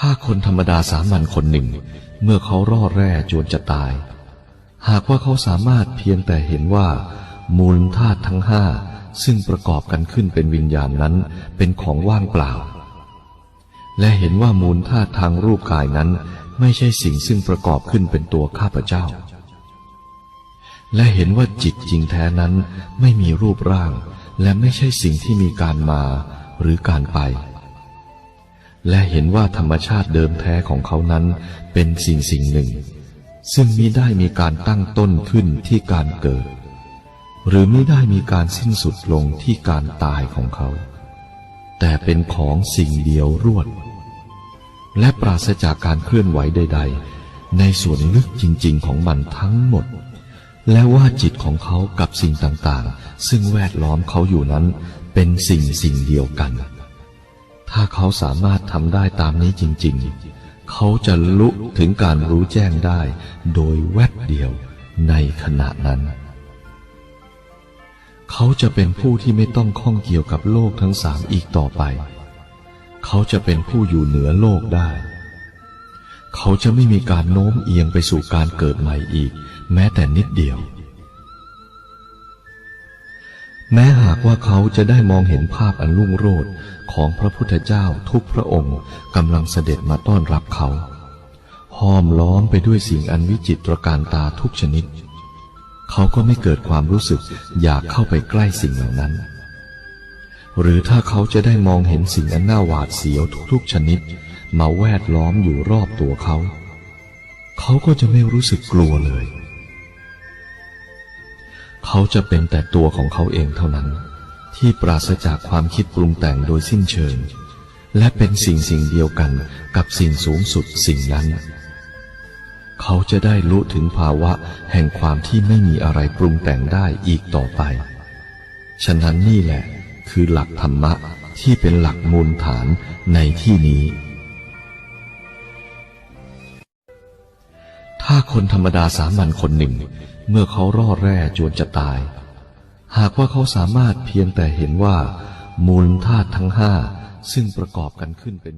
ถ้าคนธรรมดาสามัญคนหนึ่ง เมื่อเขาร่อแร่จวนจะตาย หากว่าเขาสามารถเพียงแต่เห็นว่า มูลธาตุทั้งห้าซึ่งประกอบกันขึ้นเป็นวิญญาณนั้นเป็นของว่างเปล่า และเห็นว่ามูลธาตุทางรูปกายนั้นไม่ใช่สิ่งซึ่งประกอบขึ้นเป็นตัวข้าพเจ้า และเห็นว่าจิตจริงแท้นั้นไม่มีรูปร่าง และไม่ใช่สิ่งที่มีการมาหรือการไป และเห็นว่าธรรมชาติเดิมแท้ของเขานั้นเป็นสิ่งสิ่งหนึ่ง ซึ่งมิได้มีการตั้งต้นขึ้นที่การเกิด หรือมิได้มีการสิ้นสุดลงที่การตายของเขา แต่เป็นของสิ่งเดียวรวด และปราศจากการเคลื่อนไหวใด ๆ ในส่วนลึกจริง ๆ ของมันทั้งหมด และว่าจิตของเขากับสิ่งต่างๆ ซึ่งแวดล้อมเขาอยู่นั้นเป็นสิ่งสิ่งเดียวกัน ถ้าเขาสามารถทำได้ตามนี้จริง ๆ เขาจะลุถึงการรู้แจ้งได้ โดยแวบเดียวในขณะนั้น เขาจะเป็นผู้ที่ไม่ต้องข้องเกี่ยวกับโลกทั้งสามอีกต่อไป เขาจะเป็นผู้อยู่เหนือโลกได้ เขาจะไม่มีการโน้มเอียงไปสู่การเกิดใหม่อีก แม้แต่นิดเดียว แม้หากว่าเขาจะได้มองเห็นภาพอันรุ่งโรจน์ของพระพุทธเจ้าทุกพระองค์กำลังเสด็จมาต้อนรับเขาห้อมล้อมไปด้วยสิ่งอันวิจิตรการตาทุกชนิด เขาก็ไม่เกิดความรู้สึกอยากเข้าไปใกล้สิ่งเหล่านั้น หรือถ้าเขาจะได้มองเห็นสิ่งอันน่าหวาดเสียวทุกๆชนิด มาแวดล้อมอยู่รอบตัวเขา เขาก็จะไม่รู้สึกกลัวเลย เขาจะเป็นแต่ตัวของเขาเองเท่านั้น ที่ปราศจากความคิดปรุงแต่งโดยสิ้นเชิง และเป็นสิ่งสิ่งเดียวกันกับสิ่งสูงสุดสิ่งนั้น เขาจะได้รู้ถึงภาวะแห่งความที่ไม่มีอะไรปรุงแต่งได้อีกต่อไป ฉะนั้นนี่แหละคือหลักธรรมะที่เป็นหลักมูลฐานในที่นี้ คนธรรมดาสามัญคนหนึ่ง เมื่อเขาร่อแร่จวนจะตาย หากว่าเขาสามารถเพียงแต่เห็นว่า มูลธาตุทั้งห้าซึ่งประกอบกันขึ้นเป็น